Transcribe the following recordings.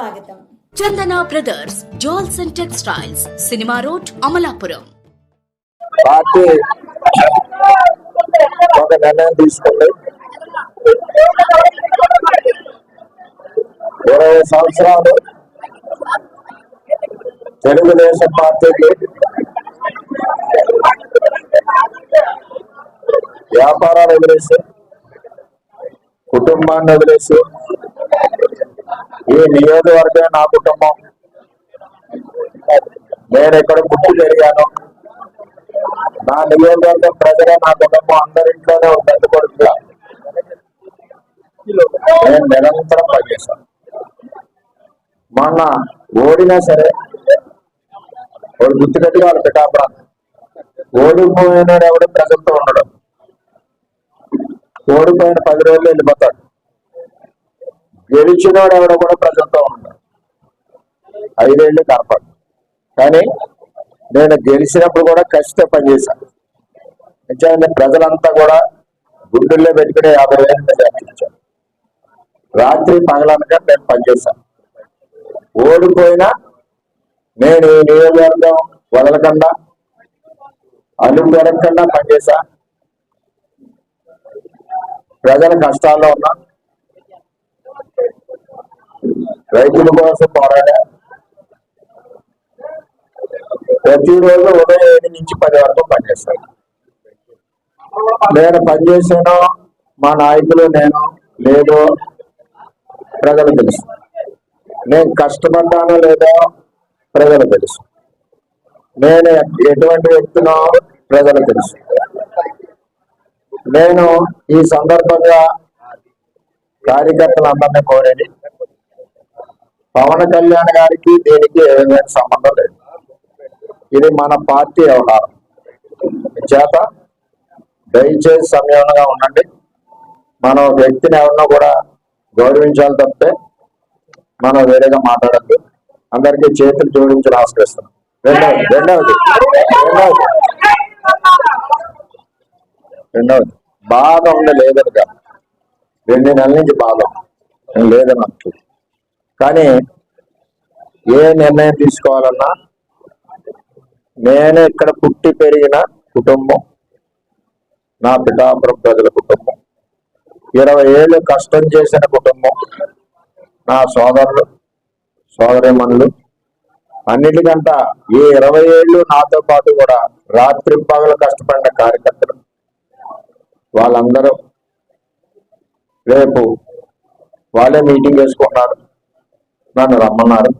స్వాగతం. Chandana brothers jewels and textiles cinema road Amalapuram. Party ఒక నిర్ణయం తీసుకుంది ఇరవై సంవత్సరాలు తెలుగుదేశం పార్టీకి వ్యాపారాలు వదిలేసి కుటుంబాన్ని వదిలేసి ఈ నియోజకవర్గమే నా కుటుంబం. నేను ఎక్కడ పుట్టి పెరిగాను నా నియోజకవర్గం ప్రజలే నా కుటుంబం అందరింట్లోనే ఒక పెద్ద కొడుకుగా నేను నిరంతరం పనిచేశాను. మొన్న ఓడినా సరే వాడు గుర్తుపెట్టుగా వాళ్ళు పిఠాపురం ఓడిపోయినాడు ఎవడు? ప్రజలతో ఉండడం. ఓడిపోయిన పది రోజులు వెళ్ళిపోతాడు. గెలిచినవాడు ఎవడో కూడా ప్రజలతో ఉన్నాడు ఐదేళ్ళు కనపడు కానీ నేను గెలిచినప్పుడు కూడా కష్టం పనిచేశాను నిజంగా ప్రజలంతా కూడా గుండెల్లో పెట్టుకునే యాభై వేలు మెజార్టీ రాత్రి పగలనగా నేను పనిచేశాను ఓడిపోయినా నేను ఈ నియోజకవర్గం వదలకుండా అల్లు పెరగకుండా పనిచేశా ప్రజల కష్టాల్లో ఉన్నా రైతుల కోసం పోరాడా ప్రతిరోజు ఉదయం ఏడు నుంచి పది వరకు పనిచేస్తాను నేను పనిచేసాను మా నాయకులు నేను లేదు ప్రజలు తెలుసు. నేను కష్టపడ్డానో లేదో ప్రజలు తెలుసు. నేను ఎటువంటి వ్యక్తినో ప్రజలు తెలుసు. నేను ఈ సందర్భంగా కార్యకర్తలందరినీ కోరేది పవన్ కళ్యాణ్ గారికి దీనికి ఏదైనా సంబంధం లేదు. ఇది మన పార్టీ వ్యవహారం చేత దయచేసి సంయమనంగా ఉండండి. మనం వ్యక్తిని ఎవరినో కూడా గౌరవించాలి తప్పితే మనం వేరేగా మాట్లాడద్దు. అందరికీ చేతులు జోడించి ఆశ్రయిస్తున్నాం రెండవది రెండవది రెండవది రెండవది. బాధ ఉంది లేదని కాదు రెండు నెలల నుంచి బాధ లేదని అంటూ కానీ ఏ నిర్ణయం తీసుకోవాలన్నా నేను ఇక్కడ పుట్టి పెరిగిన కుటుంబం నా పిఠాపురం ప్రజల కుటుంబం ఇరవై ఏళ్ళు కష్టం చేసిన కుటుంబం నా సోదరులు సోదరిమణులు అన్నిటికంట ఈ ఇరవై ఏళ్ళు నాతో పాటు కూడా రాత్రి పగలు కష్టపడిన కార్యకర్తలు వాళ్ళందరూ రేపు వాళ్ళే మీటింగ్ చేసుకున్నారు నన్ను రమ్మన్నారు.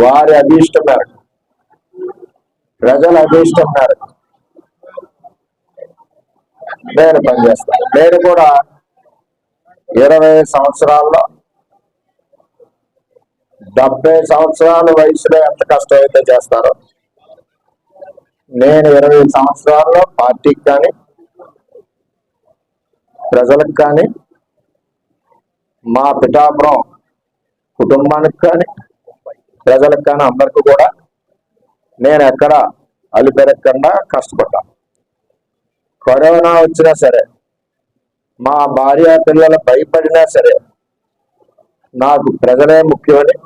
వారి అభీష్టం మేరకు ప్రజల అభీష్టం మేరకు నేను పనిచేస్తాను. నేను కూడా ఇరవై సంవత్సరాల్లో డెబ్బై సంవత్సరాల వయసులో ఎంత కష్టం అయితే చేస్తారో నేను ఇరవై సంవత్సరాల్లో పార్టీకి కానీ ప్రజలకు కానీ మా పిఠాపురం కుటుంబానికి కానీ ప్రజలకు కానీ అందరికీ కూడా నేను ఎక్కడ అలిపెరగకుండా కష్టపడ్డాను కరోనా వచ్చినా సరే మా భార్య పిల్లలు భయపడినా సరే నాకు ప్రజలే ముఖ్యమని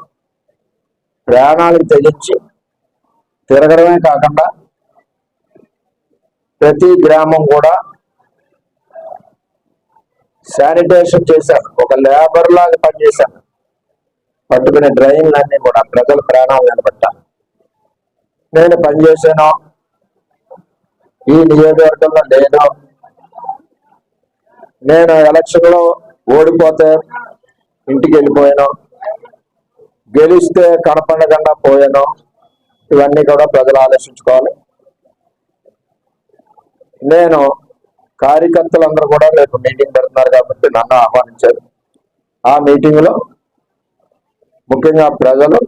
ప్రాణాలకు తెగించి తిరగడమే కాకుండా ప్రతి గ్రామం కూడా శానిటేషన్ చేశాను. ఒక లేబర్ లాగా పనిచేశాను. పట్టుకునే డ్రైన్లన్నీ కూడా ప్రజల ప్రాణాలు నిలబెట్టాలి. నేను పనిచేశాను. ఈ నియోజకవర్గంలో లేను నేను ఎలక్షన్లో ఓడిపోతే ఇంటికి వెళ్ళిపోయాను. గెలిస్తే కనపడకుండా పోయాను. ఇవన్నీ కూడా ప్రజలు ఆలోచించుకోవాలి. నేను కార్యకర్తలందరూ కూడా రేపు మీటింగ్ పెడుతున్నారు కాబట్టి నన్ను ఆహ్వానించారు. ఆ మీటింగ్లో ముఖ్యంగా ప్రజలు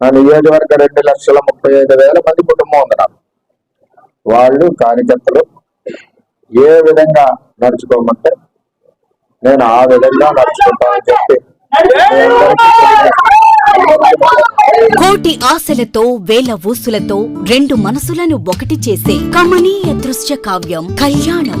నా నియోజకవర్గ రెండు లక్షల ముప్పై ఐదు వేల మంది కుటుంబం ఉంది వాళ్ళు కార్యకర్తలు ఏ విధంగా నడుచుకోమంటే నేను ఆ విధంగా నడుచుకుంటానని చెప్పి కోటి ఆశలతో వేల ఊసులతో రెండు మనసులను ఒకటి చేసే కమనీయ దృశ్య కావ్యం కళ్యాణం.